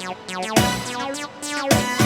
น้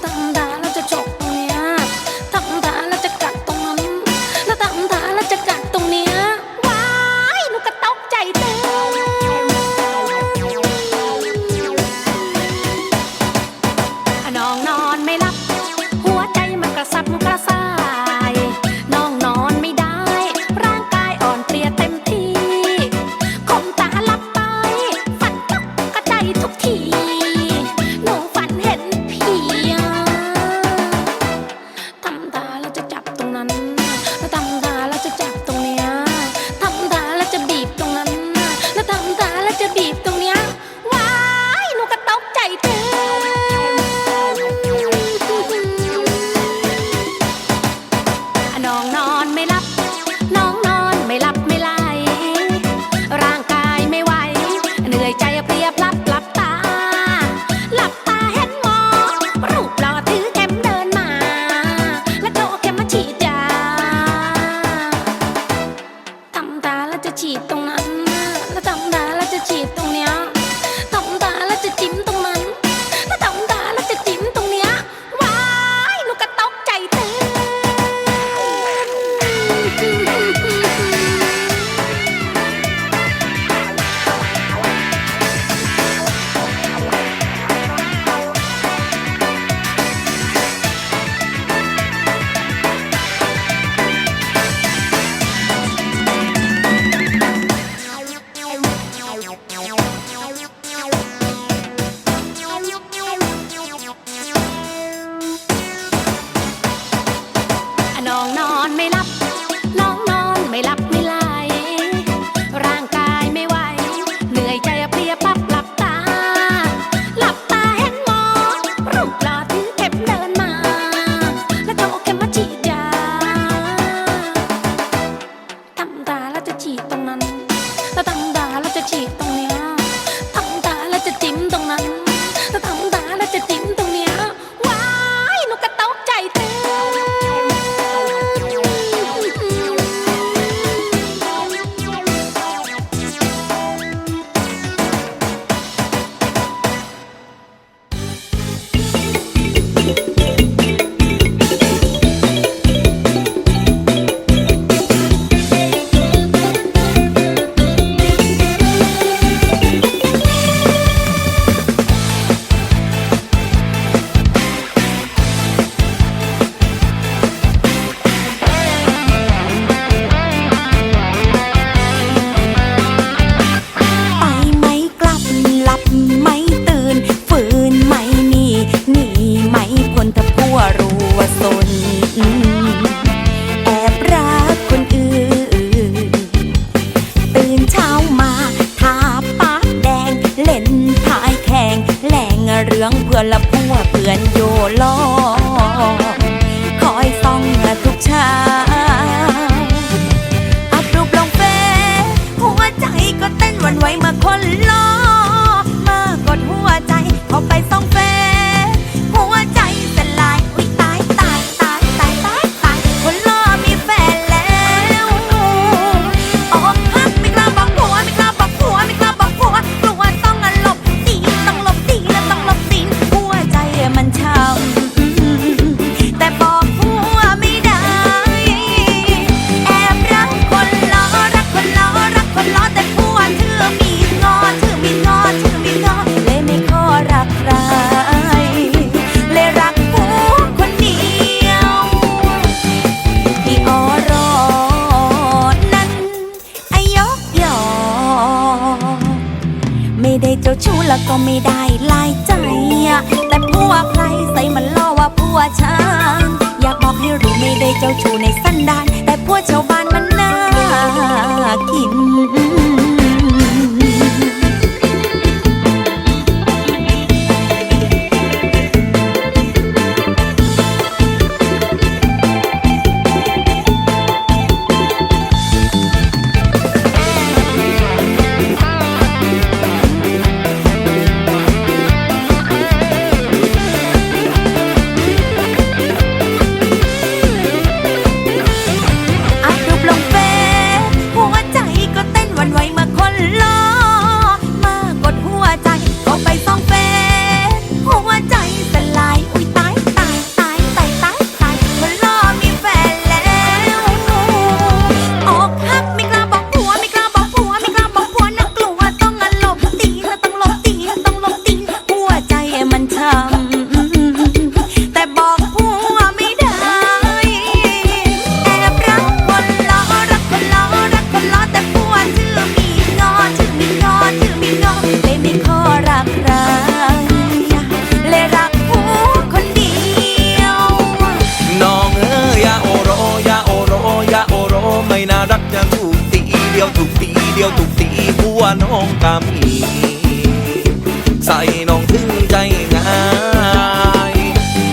Tentang. Tất cả là. ืองเพื่อนละพัวเพื่อนโยล้อ ไม่ได้เจ้าชู้แล้วก็ไม่ได้ลายใจ แต่ผัวใครใส่มันล่อว่าผัวฉันอยากบอกให้รู้ไม่ได้เจ้าชู้ในสันดาน แต่ผัวชาวบ้านมันน่ากิน ถูกตีผัวน้องกามีใส่น้องถึงใจง่าย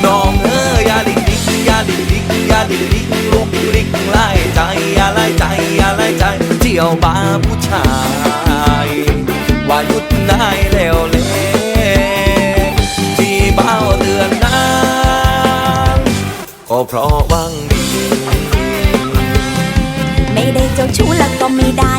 น้องเอ้ยอย่าดิกดิกอย่าดิกดิกอย่าดิกดิกลุกดิกไล่ใจอย่าไล่ใจอย่าไล่ใจเที่ยวบาผู้ชายว่าหยุดได้แล้วเลยที่เบ้าเตือนนั้นก็เพราะวังดีไม่ได้เจ้าชู้แล้วก็ไม่ได้